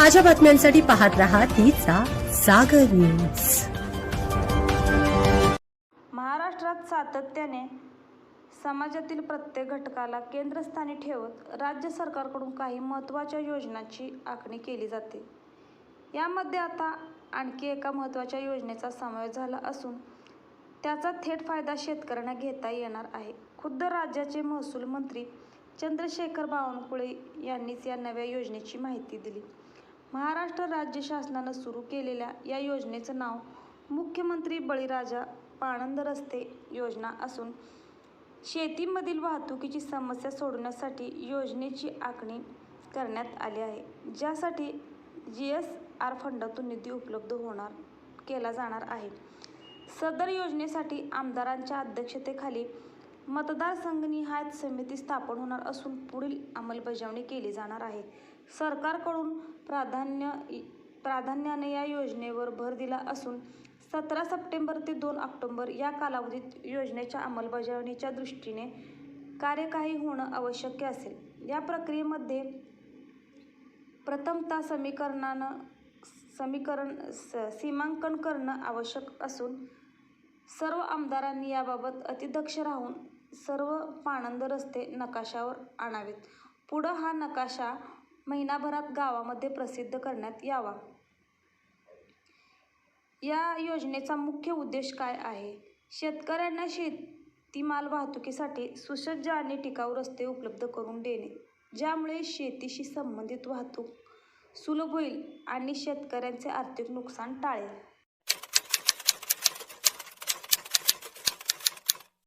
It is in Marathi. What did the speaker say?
ताज्या बातम्यांसाठी पाहत रहा तिचा सागर न्यूज. महाराष्ट्रात सातत्याने समाजातील प्रत्येक घटकाला केंद्रस्थानी ठेवत राज्य सरकारकडून काही महत्त्वाच्या योजनांची आखणी केली जाते. यामध्ये आता आणखी एका महत्त्वाच्या योजनेचा समावेश झाला असून त्याचा थेट फायदा शेतकऱ्यांना घेता येणार आहे. खुद्द राज्याचे महसूल मंत्री चंद्रशेखर बावनकुळे यांनीच या नव्या योजनेची माहिती दिली. महाराष्ट्र राज्य शासनानं सुरू केलेल्या या योजनेचं नाव मुख्यमंत्री बळीराजा पाणंद रस्ते योजना असून शेतीमधील वाहतुकीची समस्या सोडवण्यासाठी योजनेची आखणी करण्यात आली आहे. ज्यासाठी जी एस आर फंडातून निधी उपलब्ध होणार केला जाणार आहे. सदर योजनेसाठी आमदारांच्या अध्यक्षतेखाली मतदारसंघनिहाय समिती स्थापन होणार असून पुढील अंमलबजावणी केली जाणार आहे. सरकारकडून प्राधान्य प्राधान्याने या योजनेवर भर दिला असून सतरा सप्टेंबर ते दोन ऑक्टोबर या कालावधीत योजनेच्या अंमलबजावणीच्या दृष्टीने कार्य काही होणं आवश्यक असेल. या प्रक्रियेमध्ये प्रथमता समीकरणानं समीकरण स सीमांकन करणं आवश्यक असून सर्व आमदारांनी याबाबत अतिदक्ष राहून सर्व पाणंद रस्ते नकाशावर आणावेत. पुढं हा नकाशा महिनाभरात गावामध्ये प्रसिद्ध करण्यात यावा. या योजनेचा मुख्य उद्देश काय आहे? शेतकऱ्यांना शेतीमाल वाहतुकीसाठी सुसज्ज आणि टिकाऊ रस्ते उपलब्ध करून देणे ज्यामुळे शेतीशी संबंधित वाहतूक सुलभ होईल आणि शेतकऱ्यांचे आर्थिक नुकसान टाळेल.